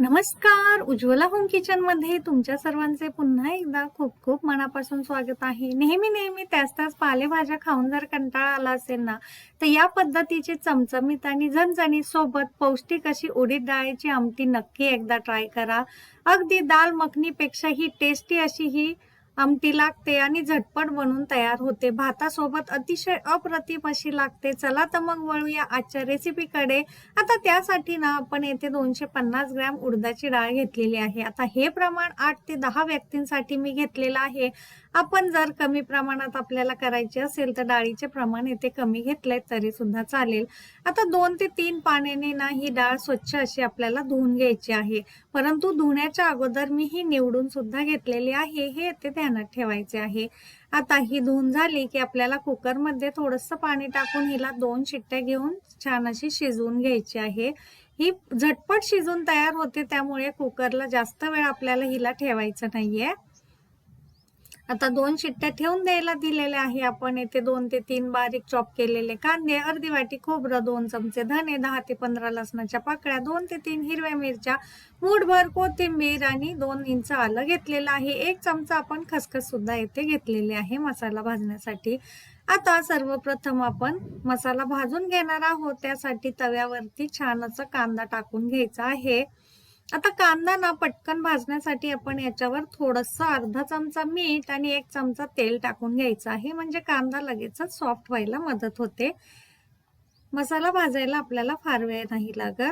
नमस्कार उज्ज्वला होम किचनमध्ये तुमच्या सर्वांचे पुन्हा एकदा खूप खूप मनापासून स्वागत आहे. नेहमी नेहमी त्याच त्याच पालेभाज्या खाऊन जर कंटाळा आला असेल ना तर या पद्धतीची चमचमीत आणि झणझणीत सोबत पौष्टिक अशी उडीद डाळीची आमटी नक्की एकदा ट्राय करा. अगदी दाल मखनीपेक्षा ही टेस्टी अशी ही आमटी लागते आणि झटपट बनून तयार होते. भातासोबत अतिशय अप्रतिम अशी लागते. चला तर मग वळूया आजच्या रेसिपीकडे आता त्यासाठी ना आपण येथे दोनशे पन्नास ग्रॅम उडदाची डाळ घेतलेली आहे. आता हे प्रमाण आठ ते दहा व्यक्तींसाठी मी घेतलेलं आहे. आपण जर कमी प्रमाणात आपल्याला करायचे असेल तर डाळीचे प्रमाण येथे कमी घेतले तरी सुद्धा चालेल. आता दोन ते तीन पाण्याने ना ही डाळ स्वच्छ अशी आपल्याला धुवून घ्यायची आहे. परंतु धुण्याच्या अगोदर मी ही निवडून सुद्धा घेतलेली आहे हे येथे ध्यानात ठेवायचे आहे. आता ही धुवून झाली की आपल्याला कुकरमध्ये थोडंसं पाणी टाकून हिला दोन शिट्ट्या घेऊन छान अशी शिजवून घ्यायची आहे. ही झटपट शिजून तयार होते त्यामुळे कुकरला जास्त वेळ आपल्याला हिला ठेवायचं नाहीये. आता दोन शिट्ट्या ठेवून द्यायला दिलेल्या आहे आपण. येथे दोन ते तीन बारीक चॉप केलेले कांदे अर्धी वाटी खोबरं दोन चमचे धने दहा ते पंधरा लसणाच्या पाकळ्या दोन ते तीन हिरव्या मिरच्या मूठभर कोथिंबीर आणि दोन इंच आलं घेतलेलं आहे. एक चमचा आपण खसखस सुद्धा येथे घेतलेले आहे मसाला भाजण्यासाठी. आता सर्वप्रथम आपण मसाला भाजून घेणार आहोत. त्यासाठी तव्यावरती छान असं कांदा टाकून घ्यायचा आहे. आता कांदा ना पटकन भाजण्यासाठी आपण याच्यावर थोडस अर्धा चमचा मीठ आणि एक चमचा तेल टाकून घ्यायचं आहे. म्हणजे कांदा लगेचच सॉफ्ट व्हायला मदत होते. मसाला भाजायला आपल्याला फार वेळ नाही लागत.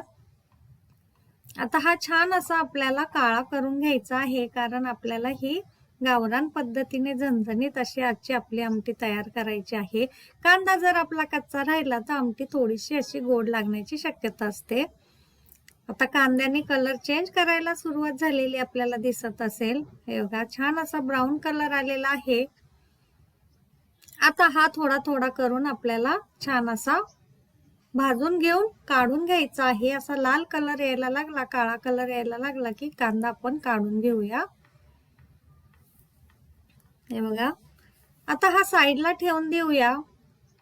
आता हा छान असा आपल्याला काळा करून घ्यायचा आहे कारण आपल्याला ही गावरान पद्धतीने झणझणीत अशी आजची आपली आमटी तयार करायची आहे. कांदा जर आपला कच्चा राहिला तर आमटी थोडीशी अशी गोड लागण्याची शक्यता असते. आता कांद्याने कलर चेंज करायला सुरुवात झालेली आपल्याला दिसत असेल. हे बघा छान असा ब्राऊन कलर आलेला आहे. आता हा थोडा थोडा करून आपल्याला छान असा भाजून घेऊन काढून घ्यायचा आहे. असा लाल कलर यायला लागला काळा कलर यायला लागला की कांदा आपण काढून घेऊया. हे बघा आता हा साईडला ठेवून देऊया.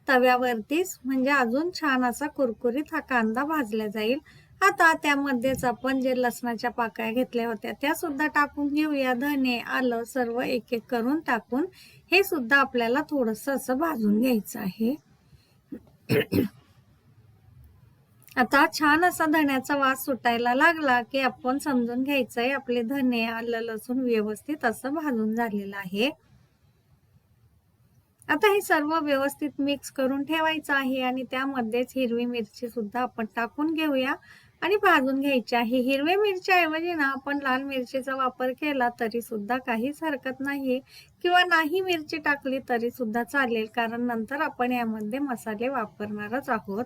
तव्यावरतीच म्हणजे अजून छान असा कुरकुरीत हा कांदा भाजला जाईल. आता त्यामध्येच आपण जे लसणाच्या पाकळ्या घेतल्या होत्या त्या सुद्धा टाकून घेऊया. धने आलं सर्व एक एक करून टाकून हे सुद्धा आपल्याला थोडस असं भाजून घ्यायचं आहे. आता छान असा धण्याचा वास सुटायला लागला की आपण समजून घ्यायचंय आपले धने आलं लसूण व्यवस्थित असं भाजून झालेलं आहे. आता हे सर्व व्यवस्थित मिक्स करून ठेवायचं आहे आणि त्यामध्येच हिरवी मिरची सुद्धा आपण टाकून घेऊया. आणि भाजून घ्यायची आहे. हिरव्या मिरच्याऐवजी म्हणजे ना आपण लाल मिरचीचा वापर केला तरी सुद्धा काहीच हरकत नाही किंवा नाही मिरची टाकली तरी सुद्धा चालेल कारण नंतर आपण यामध्ये मसाले वापरणारच आहोत.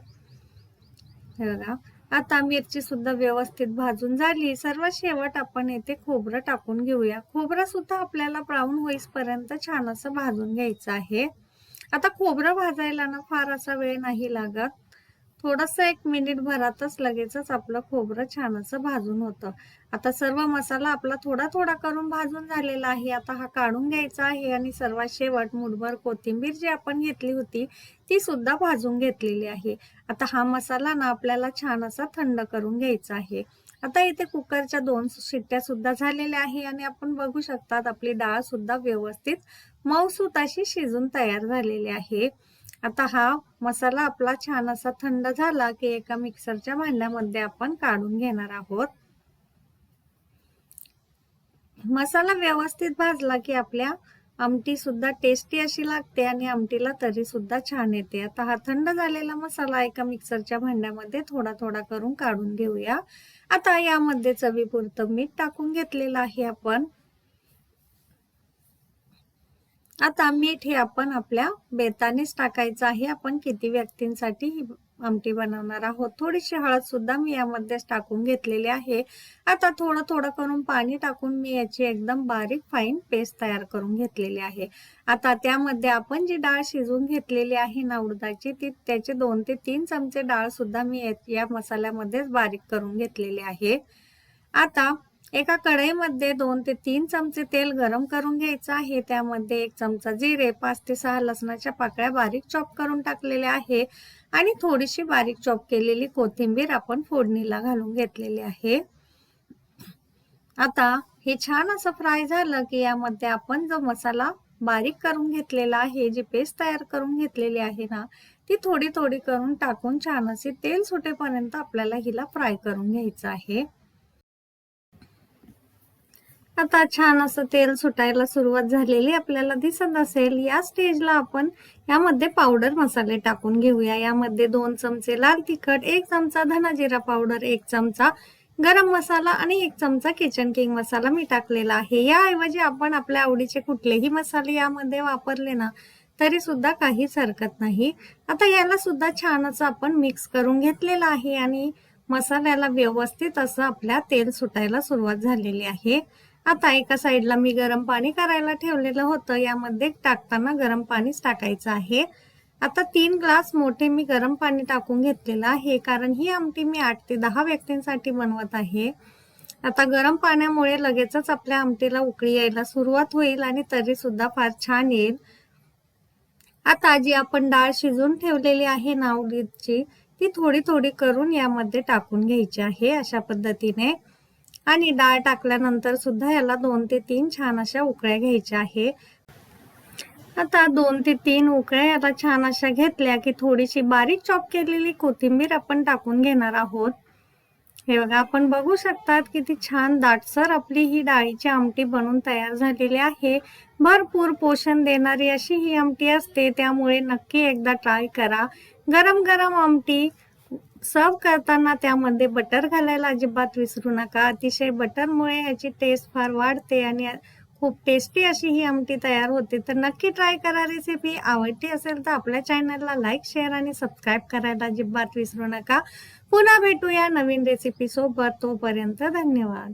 बघा. आता मिरची सुद्धा व्यवस्थित भाजून झाली. सर्व शेवट आपण येथे खोबरं टाकून घेऊया. खोबरं सुद्धा आपल्याला ब्राऊन होईपर्यंत छान असं भाजून घ्यायचं आहे. आता खोबरं भाजायला ना फार असा वेळ नाही लागत. थोडस एक मिनिट भरातच लगेचच आपलं खोबरं छान असं भाजून होतं. आता सर्व मसाला आपला थोडा थोडा करून भाजून झालेला आहे. आता हा काढून घ्यायचा आहे आणि सर्वात शेवट मुठभर कोथिंबीर जी आपण घेतली होती ती सुद्धा भाजून घेतलेली आहे. आता हा मसाला ना आपल्याला छान असा थंड करून घ्यायचा आहे. आता इथे कुकरच्या दोन शिट्ट्या सुद्धा झालेल्या आहे आणि आपण बघू शकतात आपली डाळ सुद्धा व्यवस्थित मऊसूत अशी शिजून तयार झालेली आहे. आता हा मसाला आपला छान असा थंड झाला की एका मिक्सरच्या भांड्यामध्ये आपण काढून घेणार आहोत. मसाला व्यवस्थित भाजला की आपल्या आमटी सुद्धा टेस्टी अशी लागते आणि आमटीला तरी सुद्धा छान येते. आता हा थंड झालेला मसाला एका मिक्सरच्या भांड्यामध्ये थोडा थोडा करून काढून घेऊया. आता यामध्ये चवीपुरतं मीठ टाकून घेतलेलं आहे आपण. आता मीठ हे आपण आपल्या बेतानेच टाकायचं आहे. आपण किती व्यक्तींसाठी ही आमटी बनवणार आहोत? थोडीशी हळद सुद्धा मी यामध्येच टाकून घेतलेली आहे. आता थोडं थोडं करून पाणी टाकून मी याची एकदम बारीक फाईन पेस्ट तयार करून घेतलेली आहे. आता त्यामध्ये आपण जी डाळ शिजवून घेतलेली आहे ना उडदाची ती त्याचे दोन ते तीन चमचे डाळ सुद्धा मी या मसाल्यामध्येच बारीक करून घेतलेली आहे. आता एका कढईमध्ये दोन ते तीन चमचे तेल गरम करून घ्यायचं आहे. त्यामध्ये एक चमचा जिरे पाच ते सहा लसणाच्या पाकळ्या बारीक चॉप करून टाकलेल्या आहे आणि थोडीशी बारीक चॉप केलेली कोथिंबीर आपण फोडणीला घालून घेतलेली आहे. आता हे छान असं फ्राय झालं की यामध्ये आपण जो मसाला बारीक करून घेतलेला आहे जी पेस्ट तयार करून घेतलेली आहे ना ती थोडी थोडी करून टाकून छान असे तेल सुटेपर्यंत आपल्याला हिला फ्राय करून घ्यायचं आहे. आता छान असं तेल सुटायला सुरुवात झालेली आपल्याला दिसत असेल. या स्टेजला आपण यामध्ये पावडर मसाले टाकून घेऊया. यामध्ये दोन चमचे लाल तिखट एक चमचा धनाजिरा पावडर एक चमचा गरम मसाला आणि एक चमचा किचन किंग मसाला मी टाकलेला आहे. याऐवजी आपण आपल्या आवडीचे कुठलेही मसाले यामध्ये वापरले ना तरी सुद्धा काहीच हरकत नाही. आता याला सुद्धा छान असं आपण मिक्स करून घेतलेलं आहे आणि मसाल्याला व्यवस्थित असं आपल्या तेल सुटायला सुरुवात झालेली आहे. आता एका साईडला मी गरम पाणी करायला ठेवलेलं होतं. यामध्ये टाकताना गरम पाणीच टाकायचं आहे. आता तीन ग्लास मोठे मी गरम पाणी टाकून घेतलेलं आहे कारण ही आमटी मी आठ ते दहा व्यक्तींसाठी बनवत आहे. आता गरम पाण्यामुळे लगेचच आपल्या आमटीला उकळी यायला सुरुवात होईल आणि तरी सुद्धा फार छान येईल. आता जी आपण डाळ शिजून ठेवलेली आहे ना उडीदची ती थोडी थोडी करून यामध्ये टाकून घ्यायची आहे अशा पद्धतीने. आणि डाळ टाकल्यानंतर सुद्धा याला दोन ते तीन छान अशा उकळ्या घ्यायच्या आहे. आता दोन ते तीन उकळ्या याला छान अशा घेतल्या की थोडीशी बारीक चॉप केलेली कोथिंबीर आपण टाकून घेणार आहोत. हे बघा आपण बघू शकतात किती छान दाटसर आपली ही डाळीची आमटी बनून तयार झालेली आहे. भरपूर पोषण देणारी अशी ही आमटी असते त्यामुळे नक्की एकदा ट्राय करा. गरम गरम आमटी सर्व करताना त्यामध्ये बटर घालायला अजिबात विसरू नका. अतिशय बटरमुळे याची टेस्ट फार वाढते आणि खूप टेस्टी अशी ही आमटी तयार होते. तर नक्की ट्राय करा रेसिपी आवडली असेल तर आपल्या चॅनलला लाईक शेअर आणि सबस्क्राईब करायला अजिबात विसरू नका. पुन्हा भेटूया नवीन रेसिपी सोबत. तोपर्यंत धन्यवाद.